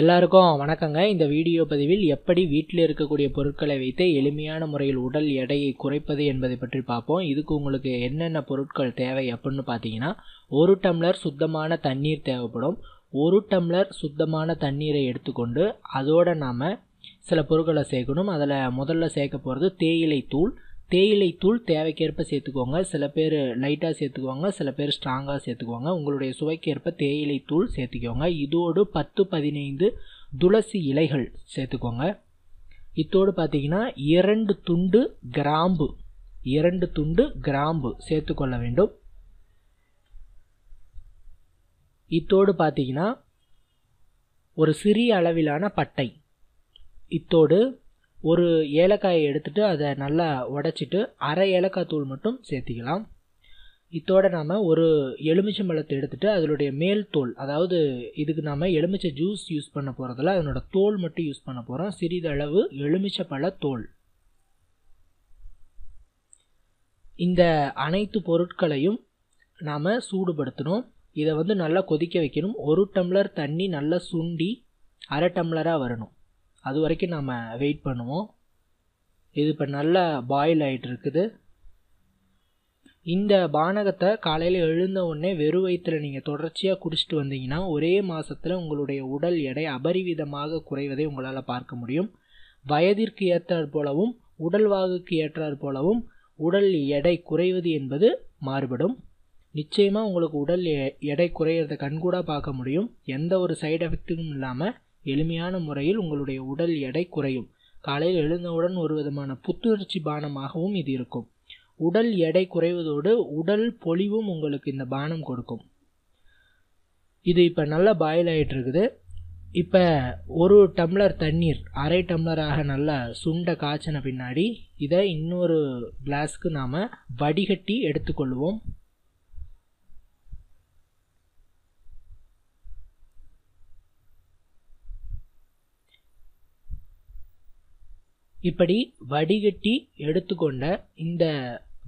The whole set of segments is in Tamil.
எல்லாருக்கும் வணக்கங்க. இந்த வீடியோ பதிவில் எப்படி வீட்டில் இருக்கக்கூடிய பொருட்களை வைத்து எளிமையான முறையில் உடல் எடையை குறைப்பது என்பதை பற்றி பார்ப்போம். இதுக்கு உங்களுக்கு என்னென்ன பொருட்கள் தேவை அப்படின்னு பார்த்தீங்கன்னா ஒரு டம்ளர் சுத்தமான தண்ணீர் தேவைப்படும். ஒரு டம்ளர் சுத்தமான தண்ணீரை எடுத்துக்கொண்டு அதோடு நாம் சில பொருட்களை சேர்க்கணும். அதில் முதல்ல சேர்க்க போகிறது தேயிலை தூள். தேயிலை தூள் தேவைக்கேற்ப சேர்த்துக்கோங்க. சில பேர் லைட்டாக சேர்த்துக்குவாங்க சில பேர் ஸ்ட்ராங்காக சேர்த்துக்குவாங்க. உங்களுடைய சுவைக்கேற்ப தேயிலை தூள் சேர்த்துக்கோங்க. இதோடு பத்து பதினைந்து துளசி இலைகள் சேர்த்துக்கோங்க. இத்தோடு பார்த்தீங்கன்னா இரண்டு துண்டு கிராம்பு இரண்டு துண்டு கிராம்பு சேர்த்துக்கொள்ள வேண்டும். இத்தோடு பார்த்தீங்கன்னா ஒரு சிறிய அளவிலான பட்டை. இத்தோடு ஒரு ஏலக்காயை எடுத்துட்டு அதை நல்லா உடச்சிட்டு அரை ஏலக்காய் தூள் மட்டும் சேர்த்திக்கலாம். இதோட நாம் ஒரு எலுமிச்சை பழத்தை எடுத்துகிட்டு அதனுடைய மேல் தோல் அதாவது இதுக்கு நாம் எலுமிச்சை ஜூஸ் யூஸ் பண்ண போகிறதில்ல அதனோட தோல் மட்டும் யூஸ் பண்ண போகிறோம் சிறிதளவு எலுமிச்சை பழ தோல். இந்த அனைத்து பொருட்களையும் நாம் சூடுபடுத்தணும். இதை வந்து நல்லா கொதிக்க வைக்கணும். ஒரு டம்ளர் தண்ணி நல்லா சுண்டி அரை டம்ளராக வரணும். அது வரைக்கும் நாம் வெயிட் பண்ணுவோம். இது இப்போ நல்லா பாயில் ஆகிட்டு இருக்குது இந்த பானகத்தை காலையில் எழுந்த உடனே வெறும் வயிற்றில் நீங்கள் தொடர்ச்சியாக குடிச்சிட்டு வந்தீங்கன்னா ஒரே மாதத்தில் உங்களுடைய உடல் எடை அபரிவிதமாக குறைவதை உங்களால் பார்க்க முடியும். வயதிற்கு ஏற்றாற் போலவும் உடல் வாகுக்கு ஏற்றாற் போலவும் உடல் எடை குறைவது என்பது மாறுபடும். நிச்சயமாக உங்களுக்கு உடல் எடை குறையிறத கண்கூடாக பார்க்க முடியும். எந்த ஒரு சைடு எஃபெக்ட்டும் இல்லாமல் எளிமையான முறையில் உங்களுடைய உடல் எடை குறையும். காலையில் எழுந்தவுடன் ஒரு விதமான புத்துணர்ச்சி பானமாகவும் இது இருக்கும். உடல் எடை குறைவதோடு உடல் பொலிவும் உங்களுக்கு இந்த பானம் கொடுக்கும். இது இப்போ நல்லா பாயில் ஆகிட்டு இருக்குது இப்போ ஒரு டம்ளர் தண்ணீர் அரை டம்ளராக நல்லா சுண்ட காய்ச்சின பின்னாடி இதை இன்னொரு கிளாஸ்க்கு நாம் வடிகட்டி எடுத்துக்கொள்வோம். இப்படி வடிகட்டி எடுத்துக்கொண்ட இந்த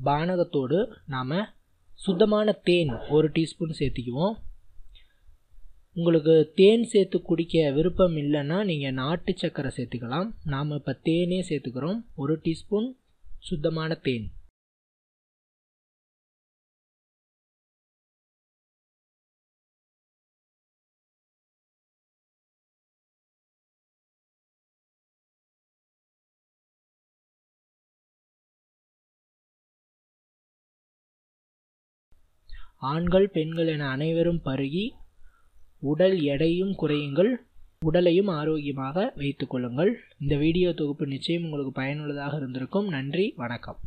பானகத்தோடு நாம் சுத்தமான தேன் ஒரு டீஸ்பூன் சேர்த்திக்குவோம். உங்களுக்கு தேன் சேர்த்து குடிக்க விருப்பம் இல்லைன்னா நீங்கள் நாட்டு சக்கரை சேர்த்துக்கலாம். நாம் இப்போ தேனே சேர்த்துக்கிறோம். ஒரு டீஸ்பூன் சுத்தமான தேன். ஆண்கள் பெண்கள் என அனைவரும் பருகி உடல் எடையும் குறையுங்கள். உடலையும் ஆரோக்கியமாக வைத்துக்கொள்ளுங்கள் இந்த வீடியோ தொகுப்பு நிச்சயம் உங்களுக்கு பயனுள்ளதாக இருந்திருக்கும். நன்றி வணக்கம்.